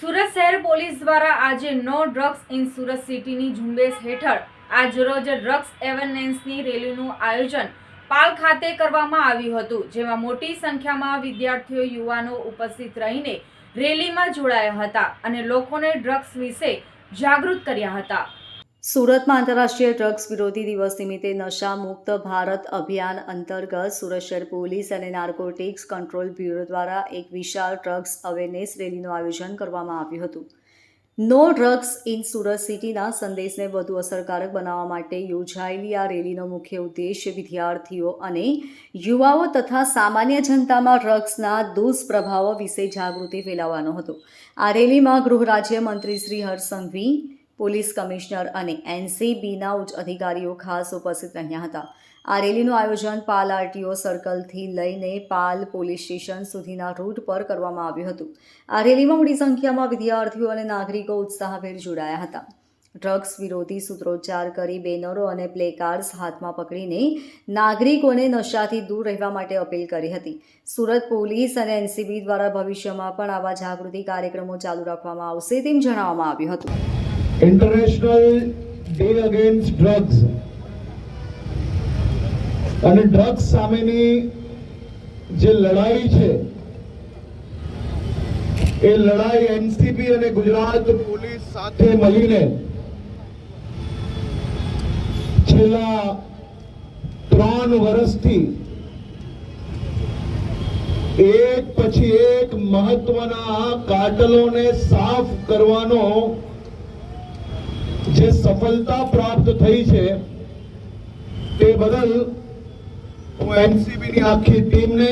સુરત શહેર પોલીસ દ્વારા આજે નો ડ્રગ્સ ઇન સુરત સિટીની ઝુંબેશ હેઠળ આજરોજ ડ્રગ્સ એવેરનેન્સની રેલીનું આયોજન પાલ ખાતે કરવામાં આવ્યું હતું, જેમાં મોટી સંખ્યામાં વિદ્યાર્થીઓ, યુવાનો ઉપસ્થિત રહીને રેલીમાં જોડાયા હતા અને લોકોને ડ્રગ્સ વિશે જાગૃત કર્યા હતા. સુરતમાં આંતરરાષ્ટ્રીય ડ્રગ્સ વિરોધી દિવસ નિમિત્તે નશા મુક્ત ભારત અભિયાન અંતર્ગત સુરત શહેર પોલીસ અને નાર્કોટિક્સ કંટ્રોલ બ્યુરો દ્વારા એક વિશાળ ડ્રગ્સ અવેરનેસ રેલીનું આયોજન કરવામાં આવ્યું હતું. નો ડ્રગ્સ ઇન સુરત સિટીના સંદેશને વધુ અસરકારક બનાવવા માટે યોજાયેલી આ રેલીનો મુખ્ય ઉદ્દેશ્ય વિદ્યાર્થીઓ અને યુવાઓ તથા સામાન્ય જનતામાં ડ્રગ્સના દુષ્પ્રભાવો વિશે જાગૃતિ ફેલાવવાનો હતો. આ રેલીમાં ગૃહ રાજ્યમંત્રી શ્રી હર્ષ પોલીસ કમિશનર અને એનસીબીના ઉચ્ચ અધિકારીઓ ખાસ ઉપસ્થિત રહ્યા હતા. આ રેલીનું આયોજન પાલ આરટીઓ સર્કલથી લઈને પાલ પોલીસ સ્ટેશન સુધીના રૂટ પર કરવામાં આવ્યું હતું. આ રેલીમાં મોટી સંખ્યામાં વિદ્યાર્થીઓ અને નાગરિકો ઉત્સાહભેર જોડાયા હતા. ડ્રગ્સ વિરોધી સૂત્રોચ્ચાર કરી બેનરો અને પ્લેકાર્ડ્સ હાથમાં પકડીને નાગરિકોને નશાથી દૂર રહેવા માટે અપીલ કરી હતી. સુરત પોલીસ અને એનસીબી દ્વારા ભવિષ્યમાં પણ આવા જાગૃતિ કાર્યક્રમો ચાલુ રાખવામાં આવશે તેમ જણાવવામાં આવ્યું હતું. ઇન્ટરનેશનલ ડે અગેન્સ્ટ ડ્રગ્સ અને ડ્રગ્સ સામેની જે લડાઈ છે, એ લડાઈ એનસીબી અને ગુજરાત પોલીસ સાથે મળીને છેલ્લા ત્રણ વર્ષથી એક પછી એક મહત્વના કાટલોને સાફ કરવાનો જે સફળતા પ્રાપ્ત થઈ છે, તે બદલ હું એનસીબીની આખી ટીમને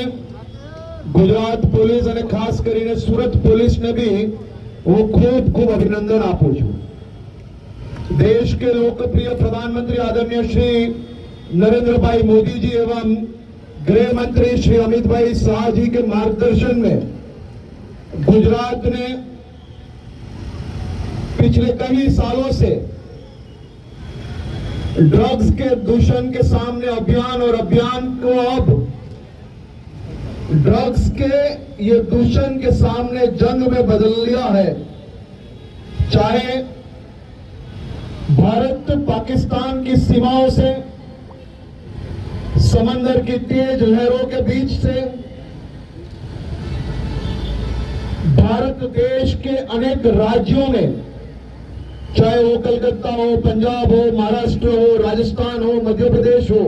ગુજરાત પોલીસ અને ખાસ કરીને સુરત પોલીસને બી હું ખૂબ ખૂબ અભિનંદન આપું છું. દેશ કે લોકપ્રિય પ્રધાનમંત્રી આદરણીય શ્રી નરેન્દ્રભાઈ મોદીજી એવમ ગૃહમંત્રી શ્રી અમિતભાઈ શાહજી કે માર્ગદર્શન મેં ગુજરાત पिछले कई सालों से ड्रग्स के दूषण के सामने अभियान और अभियान को अब ड्रग्स के ये दूषण के सामने जंग में बदल लिया है। चाहे भारत पाकिस्तान की सीमाओं से, समंदर की तेज लहरों के बीच से, भारत देश के अनेक राज्यों में चाहे वो कलकत्ता हो, पंजाब हो, महाराष्ट्र हो, राजस्थान हो मध्य प्रदेश हो,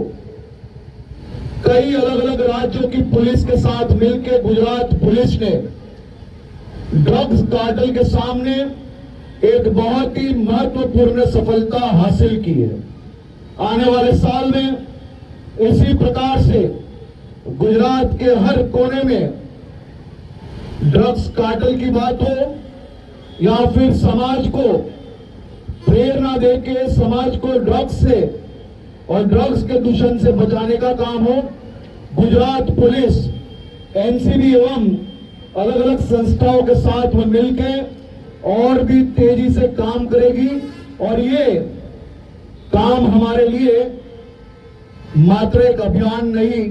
कई अलग अलग राज्यों की पुलिस के साथ मिलकर गुजरात पुलिस ने ड्रग्स कार्टल के सामने एक बहुत ही महत्वपूर्ण सफलता हासिल की है। आने वाले साल में इसी प्रकार से गुजरात के हर कोने में ड्रग्स कार्टल की बात हो या फिर समाज को प्रेरणा देके समाज को ड्रग्स से और ड्रग्स के दूषण से बचाने का काम हो। गुजरात पुलिस, एनसीबी एवं अलग अलग संस्थाओं के साथ में मिलकर और भी तेज़ी से काम करेगी। और ये काम हमारे लिए मात्र एक अभियान नहीं,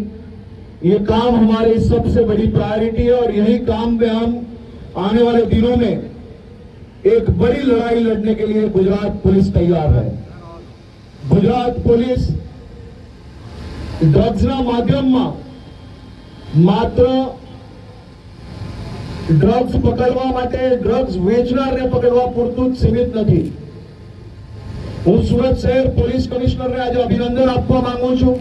ये काम हमारी सबसे बड़ी प्रायोरिटी है। और यही काम में हम आने वाले दिनों में एक बड़ी लड़ाई लड़ने के लिए गुजरात पुलिस तैयार है ગુજરાત પોલીસ ડ્રગ્સના માધ્યમમાં માત્ર ડ્રગ્સ પકડવા માટે ડ્રગ્સ વેચનારને પકડવા પૂરતું જ સીમિત નથી હું સુરત શહેર પોલીસ કમિશનરને આજે અભિનંદન આપવા માંગુ છું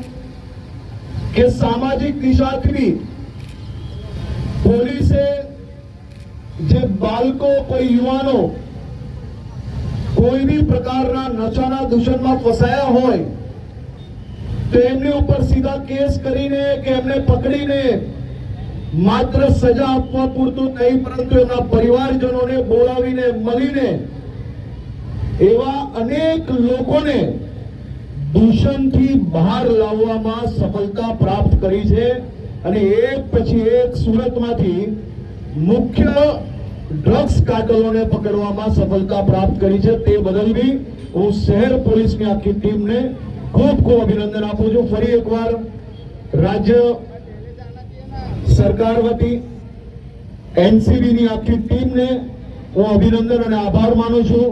કે સામાજિક દિશાથી બી પોલીસે જે બાળકો, કોઈ યુવાનો કોઈ બી પ્રકારના નશાના દૂષણમાં ફસાયા હોય, તો એમની ઉપર સીધા કેસ કરીને કે એમને પકડીને માત્ર સજા આપવા પૂરતું નહીં, પરંતુ એમના પરિવારજનોને બોલાવીને, મળીને એવા અનેક લોકોને દૂષણથી બહાર લાવવામાં સફળતા પ્રાપ્ત કરી છે. અને એક પછી એક સુરતમાંથી મુખ્ય ડ્રગ્સ કાર્ટલોને પકડવામાં સફળતા પ્રાપ્ત કરી છે. તે બદલ બી હું શહેર પોલીસની આખી ટીમને ખૂબ ખૂબ અભિનંદન આપું છું. ફરી એકવાર રાજ્ય સરકાર વતી એનસીબીની આખી ટીમને હું અભિનંદન અને આભાર માનું છું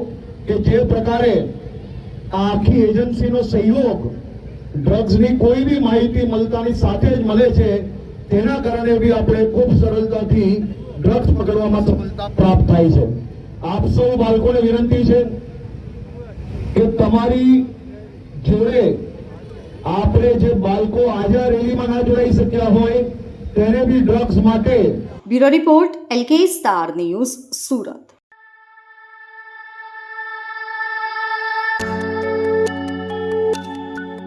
કે જે પ્રકારે આ આખી એજન્સીનો સહયોગ ડ્રગ્સની કોઈ બી માહિતી મળતાની સાથે જ મળે છે, તેના કારણે બી આપણે ખૂબ સરળતાથી ડ્રગ્સ પકડવામાં સફળતા પ્રાપ્ત થાય છે. આપ સૌ બાળકોને વિનંતી છે કે તમારી જોડે આપણે જે બાળકો આજે રેલીમાં ના જોડાઈ શક્યા હોય, તેને બી ડ્રગ્સ માટે bureau report, LK star news, Surat.